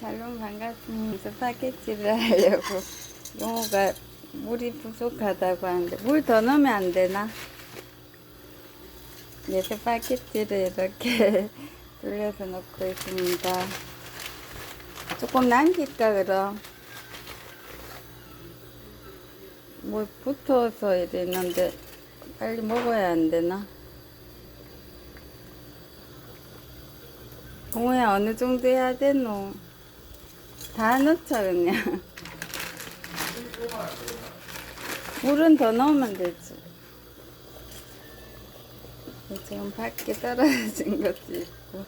샬롬 반갑습니다. 스파게티를 하려고 용호가 물이 부족하다고 하는데 물 더 넣으면 안 되나? 네, 스파게티를 이렇게 돌려서 넣고 있습니다. 조금 남길까 그럼? 뭐 붙어서 이랬는데 빨리 먹어야 안 되나? 동호야 어느 정도 해야 되노? 다 넣자 그냥. 물은 더 넣으면 되지. 지금 밖에 떨어진 것도 있고.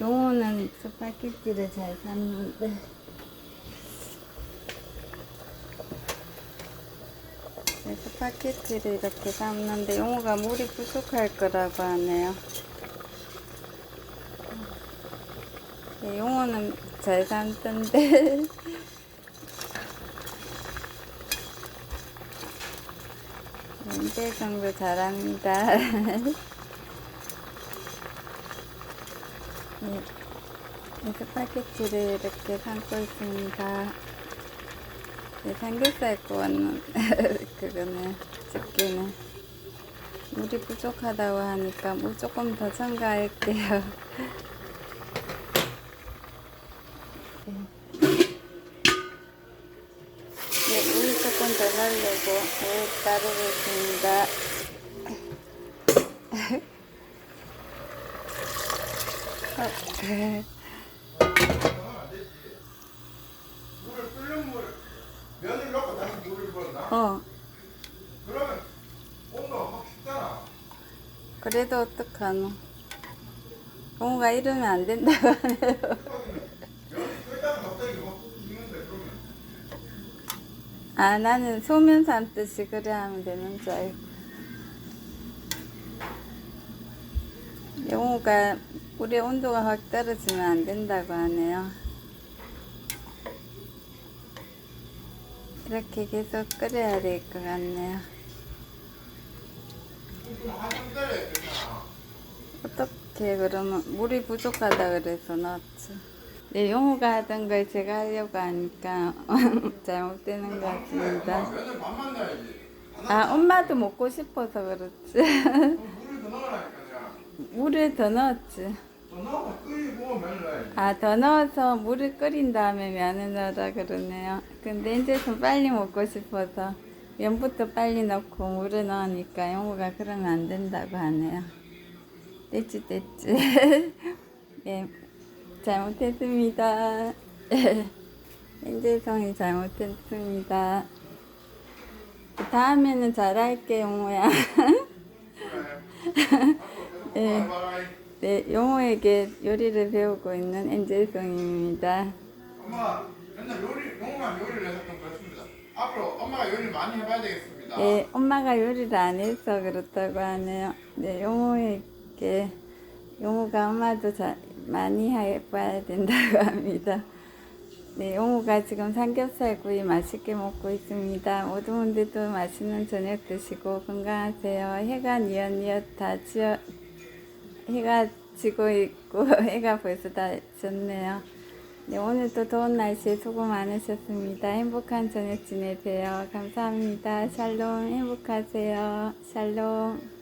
용호는 스파게티를 잘 삶는데. 네, 스파게티를 이렇게 삶는데 용호가 물이 부족할 거라고 하네요 네, 용어는 잘 삶던데 문제 정도 잘합니다. 네, 네, 스파게티를 이렇게 삶고 있습니다. 네, 삼겹살 구웠는 그거는 집게는 물이 부족하다고 하니까 물 조금 더 첨가할게요. 네, 물 조금 더 넣으려고 물 넣고 다시 물을 부었나? 어. 그래도 어떡하노. 뭔가 이러면 안 된다고 하네요. 면이 끓다가 갑자기 확 식는데 그러면 아, 나는 소면 삶듯이 그래 하면 되는 줄 알고. 영호가 물의 온도가 확 떨어지면 안 된다고 하네요. 이렇게 계속 끓여야 될 것 같네요. 어떻게 그러면 물이 부족하다 그래서 넣었지. 네, 용호가 하던 걸 제가 하려고 하니까 잘못되는 것 같습니다. 아, 엄마도 먹고 싶어서 그렇지. 물을 더 넣었지. 아, 더 넣어서 물을 끓인 다음에 면을 넣으라 그러네요. 근데 이제 좀 빨리 먹고 싶어서 면부터 빨리 넣고 물을 넣으니까 용호가 그러면 안 된다고 하네요. 됐지, 됐지. 예, 잘못했습니다. 현재성이 잘못했습니다. 다음에는 잘할게, 용호야. 바이바이. 네, 용호에게 요리를 배우고 있는 엔젤송입니다. 엄마 맨날 요리, 용만 요리를 했었던 것 같습니다. 앞으로 엄마가 요리 많이 해봐야 되겠습니다. 네, 엄마가 요리를 안 해서 그렇다고 하네요. 네, 용호에게 용호가 엄마도 자, 많이 해봐야 된다고 합니다. 네, 용호가 지금 삼겹살 구이 맛있게 먹고 있습니다. 분들도 맛있는 저녁 드시고 건강하세요. 해가 니엇니엇 다 지어, 해가 지고 있고 해가 벌써 다 졌네요. 네, 오늘도 더운 날씨에 수고 많으셨습니다. 행복한 저녁 지내세요. 감사합니다. 샬롬 행복하세요. 샬롬.